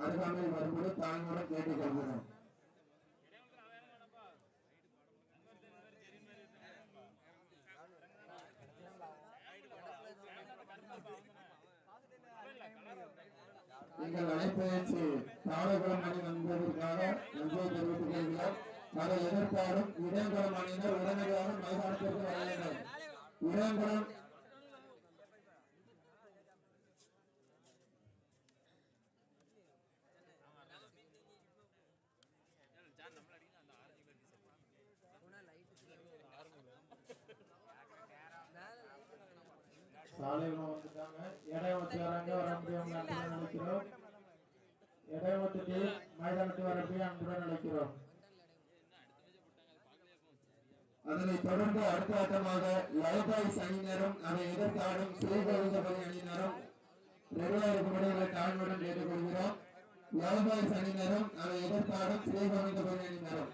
அருகாமையில் வரும்போது தாழ்மையுடன் கேட்டுக்கொள்கிறோம் நீங்கள் நடைபயிற்சி தாளகுளம் அணி வந்ததற்காக நன்றியை தெரிவித்துக் கொள்கிறோம். அதை எதிர்த்தாலும் இடங்குளம் அணியினர் உடனடியாக மைதானத்திற்கு வர வேண்டும் இடங்குளம் சாலையில வந்துட்டாங்க இடைவெளி வராங்க வர முடியாம அன்புடன் எடை இடைவெளி மைதானத்து வரப்பே அன்புடன் நினைக்கிறோம். அதனை தொடர்ந்து அடுத்த ஆட்டமாக லவபாய்ஸ் அணியினரும் அதை எதிர்த்தாடும் ஸ்ரீகோவிந்தபதி அணியினரும் ரெகுலர் இருக்கும்படி தாழ்வுடன் கேட்டுக்கொள்கிறோம். லவபாய்ஸ் அணியினரும் அதை எதிர்த்தாடும் ஸ்ரீகோவிந்தபதி அணியினரும்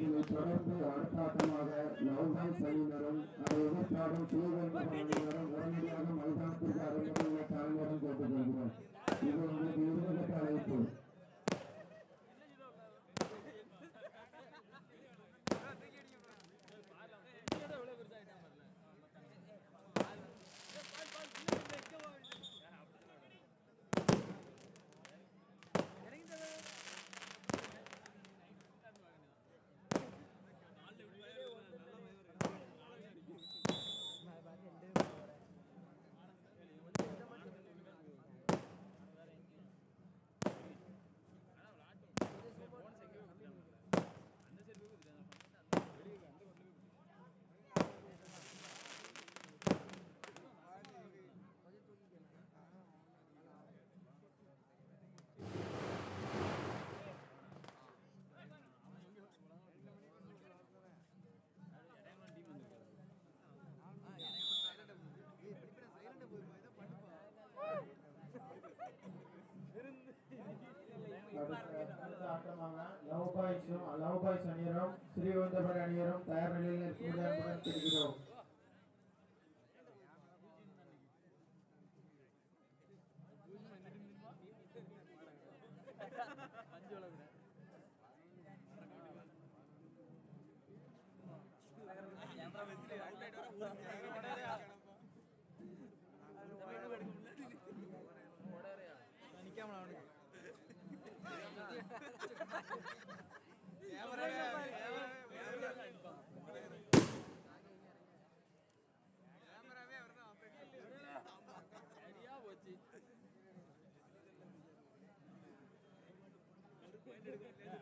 இதனை தொடர்ந்து அடுத்த ஆட்டமாக லவபாய்ஸ் அணியினரும் அதை எதிர்த்தாடும் ஸ்ரீகோவிந்தபதி அணியினரும் உடனடியாக மைதானத்திற்கு அருகில் தாழ்வுடன் கேட்டுக்கொள்கிறோம் இது உங்களுக்கு இருபது அழைப்பு. அடுத்த ஆட்டமாக லவ் பாய்ஸும் லவ் பாய்ஸ் அணியரும் ஸ்ரீகோவிந்தபுரம் அணியரும் தயார் நிலையில் இருக்கும்படி தெரிகிறோம். ഒരു പോയിന്റ് എടുക്കാൻ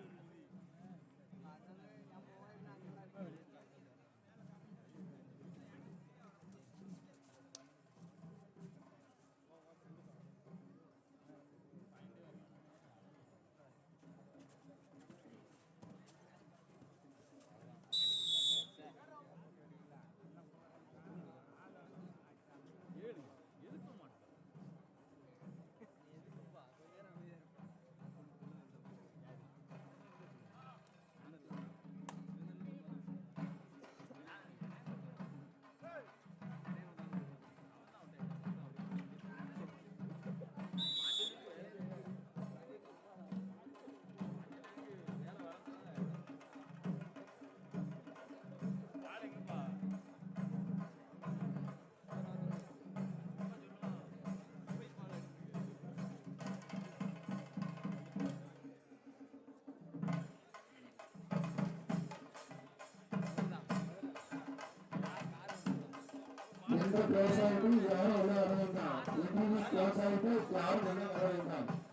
ఇంత ప్రోత్సాహితం ఎవరు ఎవరు ఎవరు ఇంత ఇంప్రూవ్మెంట్ ప్రోత్సాహితం ఎవరు ఎవరు ఎవరు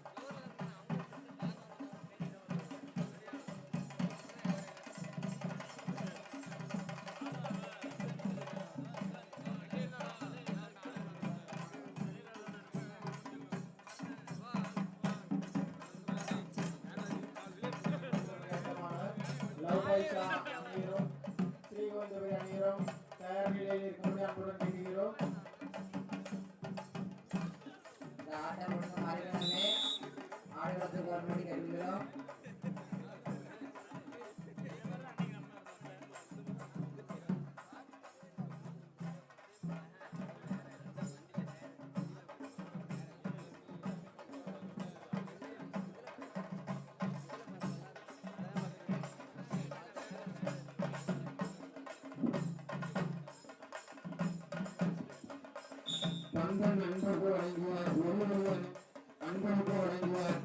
I'm gonna go and I'm gonna go and.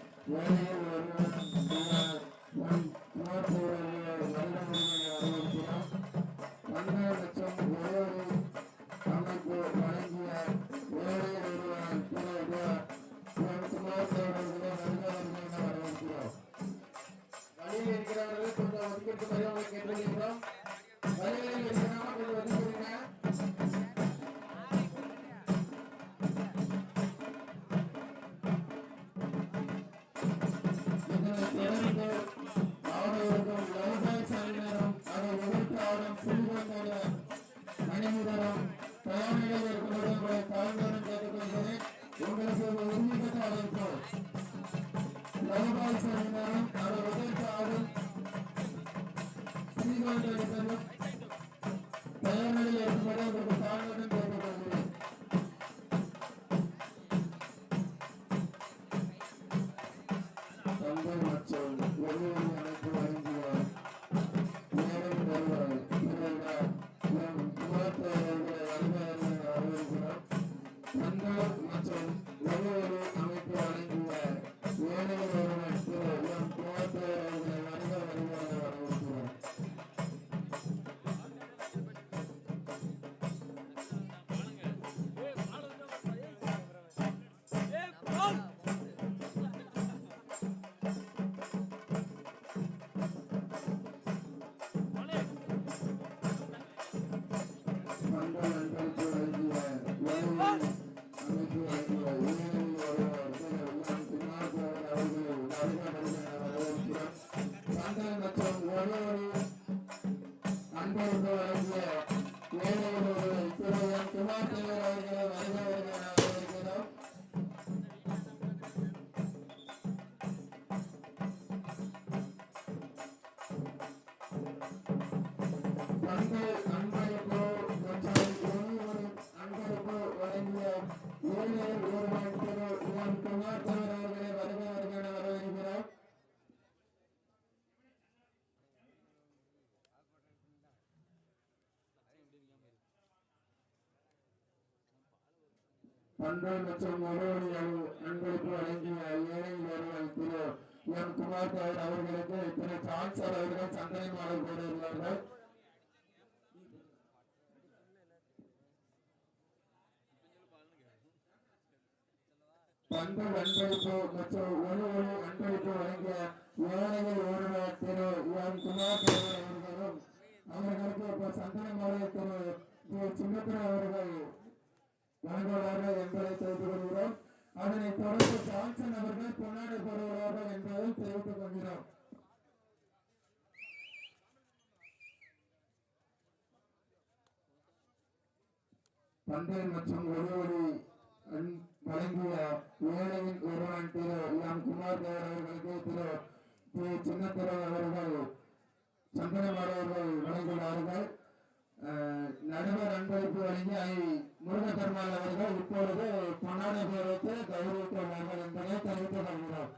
ஒரே லட்சம் ஒரே தர்மபால் சரணம் அவர் உதயபாலும் ஸ்ரீகாந்த் செல்வம் அன்பு மற்றும் உறவுடைய அன்பளிப்பு வழங்கிய ஏழை ஒருவர் திரு எம் குமார் தேவர் அவர்களுக்கு திரு ஜான்சர் அவர்கள் சந்தனை மாலை போடுகிறார்கள். பண்பு அன்பளிப்பு மற்றும் உணவு அன்பளிப்பு வழங்கிய ஏழைகள் ஒருவர் திரு எம் குமார் தேவர் அவர்களும் அவர்களுக்கு இப்போ சந்தன மாலை திரு சின்னத்திர அவர்கள் வருபவராக என்பதை தெரிந்து கொள்கிறோம் அதனைத் தொடர்ந்து ஜான்சன் அவர்கள் பொன்னாடை என்பதை தெரிவித்துக் கொள்கிறோம். பந்தய மற்றும் ஒருவரி வழங்கிய ஏழையின் ஒருவன் திரு எம். குமார் தேவர் அவர்களுக்கு திரு. திரு சின்னத்துறை அவர்கள் சந்தனமார் அவர்கள் வழங்கினார்கள். நடுவர் அன்பளிப்பு வழங்கி ஐ முருகப்பெருமாள் அவர்கள் இப்பொழுது பொன்னாடை பேர் கௌரவிக்கிறார்கள் என்பதை தெரிவித்துக் கொள்கிறோம்.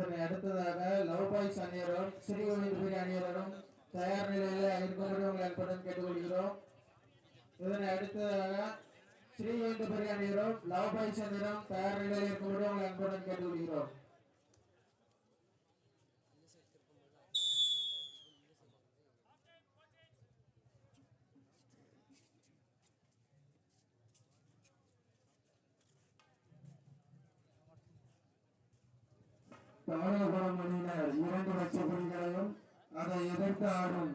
இதனை அடுத்ததாக லவ் பாய்ஸ் அணியரும் ஸ்ரீ ஒளிபுரி அணியரும் தயார் நிலையில் இருக்கும்படி உங்கள் அன்புடன் கேட்டுக்கொள்கிறோம். இதனை அடுத்ததாக ஸ்ரீ ஒளிபுரி அணியரும் லவ் பாய்ஸ் அணியரும் தயார் நிலையில் இருக்கும்படி உங்கள் அன்புடன் கேட்டுக்கொள்கிறோம் தாராபுரம் அணியினர் இரண்டு லட்ச புள்ளிகளையும் அதை எதிர்த்து ஆடும்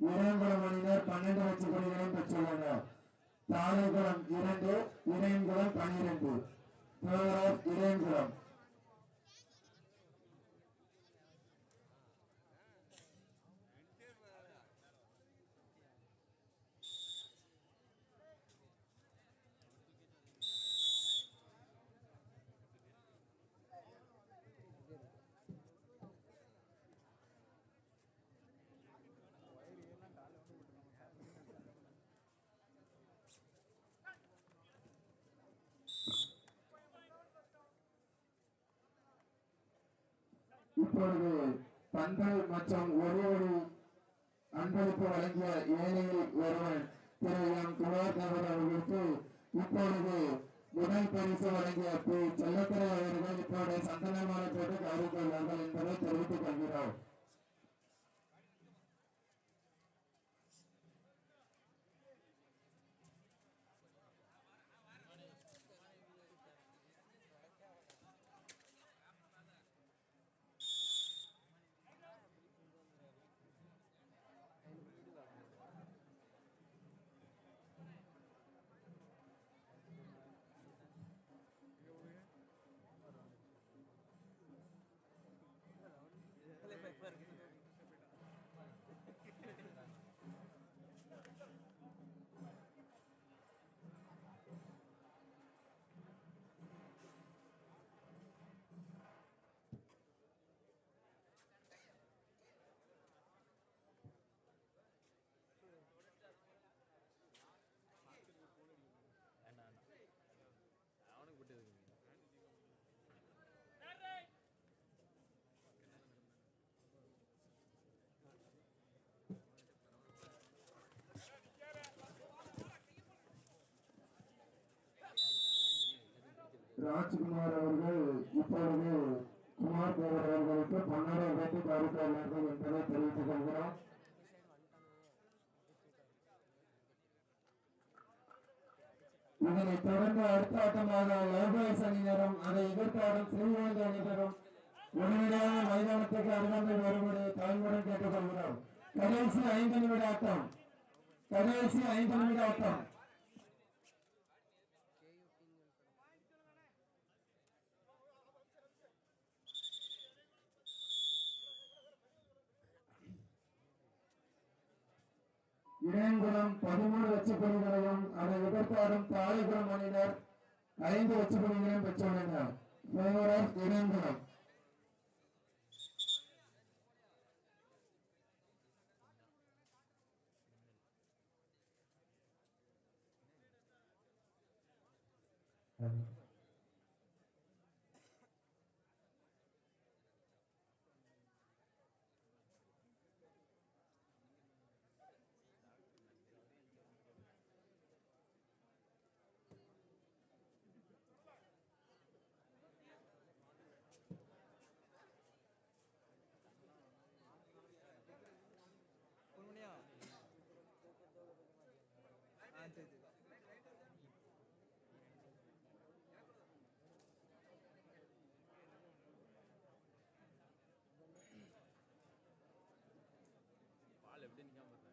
இறையங்குளம் அணியினர் பன்னெண்டு லட்ச புள்ளிகளையும் பெற்றுள்ளனர். தாரைகுளம் இரண்டு இறையங்குளம் பன்னிரண்டு தேவரார் இறையங்குளம் இப்பொழுது பந்தல் மற்றும் ஒரு ஒரு அன்பளிப்பு வழங்கிய ஏழையில் ஒருவன் திரு எம். குமார் தேவர் அவர்களுக்கு இப்பொழுது முதல் பரிசு வழங்கிய பி. செல்லத்துறை அவர்கள் இப்போது சந்தனமான போட்டு கௌரவித்துள்ளார்கள் என்பதை தெரிவித்துக் கொள்கிறோம். ராஜ்குமார் அவர்கள் இப்பொழுது குமார் தேவர் அவர்களுக்கு பன்னரை பேட்டி கருத்தாளர்கள் என்பதை தெரிவித்துக் கொள்கிறோம். இதனை தொடர்ந்து அடுத்த ஆட்டமாக லோகேஷ் அணியினரும் அதை எதிர்த்தாடும் ஸ்ரீவேந்த அணியினரும் உடனடியாக மைதானத்துக்கு அருகாமல் வரும்படி தாழ்வுடன் கேட்டுக்கொள்கிறோம். கடைசி ஐந்து நிமிட ஆட்டம். கடைசி ஐந்து நிமிட ஆட்டம். இணையங்குளம் பதிமூணு லட்சப்பணிகளையும் அதை எதிர்பாரும் தாழைகுளம் அணியினர் ஐந்து லட்சப்பணிகளையும் பெற்றுள்ளனர் இணையங்குளம் எப்படி நிற்காம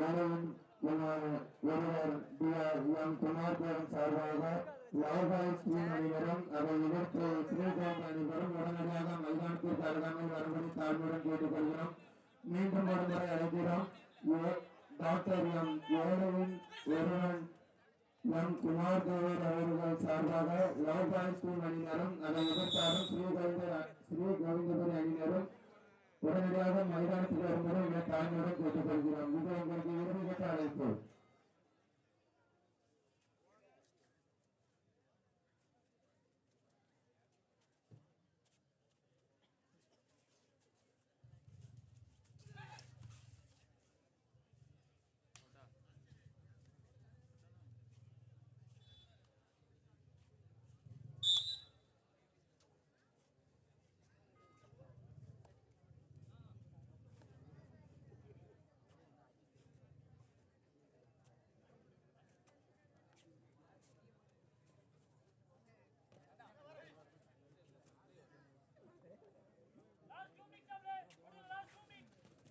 ஏழையின் ஒருவர் டிஆர் எம் குமார் சார்பாக லாபாய் ஸ்ரீன் அணிவரும் அதை எதிர்த்து ஸ்ரீகாந்த் அணிவரும் உடனடியாக மைதானத்திற்கு அருகாமையில் வரும்படி தாழ்மையுடன் கேட்டுக்கொள்கிறோம். மீண்டும் ஒரு முறை அழைக்கிறோம் டாக்டர் எம். ஏழையின் ஒருவன் எம். குமார் தேவர் அவர்கள் சார்பாக லாபாய் அணியினரும் அதை எதிர்த்தாரும் ஸ்ரீகோவிந்த ஸ்ரீ கோவிந்தபுரி அணியினரும் உடனடியாக மைதானத்தில் வரும்போது உங்களை தாழ்மையுடன் கேட்டுக்கொள்கிறோம் இது உங்களுக்கு இறுதிக்கட்ட அழைப்பு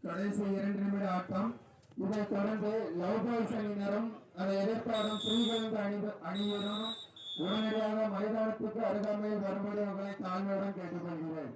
கடைசி இரண்டு நிமிட ஆட்டம் இதைத் தொடர்ந்து லவ் பாய்ஸ் அணியினரும் அதை எதிர்த்தாடும் ஸ்ரீகோவிந்த அணி அணியினரும் உடனடியாக மைதானத்துக்கு அருகாமையில் வரும்படி உங்களை தாழ்மையுடன் கேட்டுக்கொள்கிறேன்.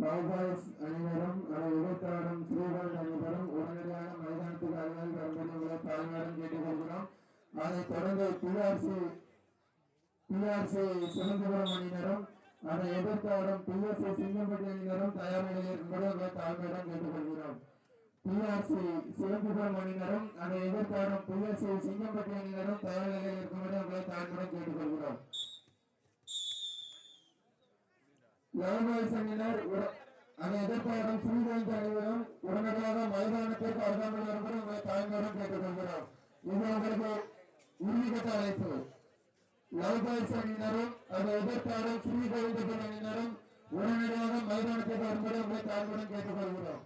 பாய்ஸ் அனைவரும் அதை எதிர்த்தாடும் அனைவரும் அணியினரும் உடனடியாக மைதானத்துக்கு அருகில் வரும்படி உங்களை தாழ்மையுடன் கேட்டுக்கொள்கிறோம். அதைத் தொடர்ந்து பிஆர்சி பிஆர்சி சிவந்தபுரம் அணியினரும் அதை எதிர்த்தாலும் பிஎஸ்சி சிங்கம்பட்டி அணியினரும் தயார் நிலையில் இருக்கும்படி உங்களை தாழ்மையுடன் கேட்டுக்கொள்கிறோம். பிஆர்சி சிவந்தபுரம் அணியினரும் அதை எதிர்த்தாலும் பிஎஸ்சி சிங்கம்பட்டி அணியினரும் தயார் நிலையில் இருக்கும்படி உங்களை தாழ்மையுடன் கேட்டுக்கொள்கிறோம். லவபாய் அணியினர் உட- எதிர்ப்பாளரும் ஸ்ரீகாந்த் அணியினரும் உடனடியாக மைதானத்திற்கு அருகாமல் வரும்படி உங்களை தாய்மாரும் கேட்டுக்கொள்கிறோம் இது உங்களுக்கு உறுதிக்கட்ட அழைப்பு. லவ்பாய்ஸ் அணியினரும் அந்த எதிர்ப்பாளரும் ஸ்ரீகோவிந்தபுரம் அணியினரும் உடனடியாக மைதானத்திற்கு வரும்படி உங்களை தாய்மாரும் கேட்டுக்கொள்கிறோம்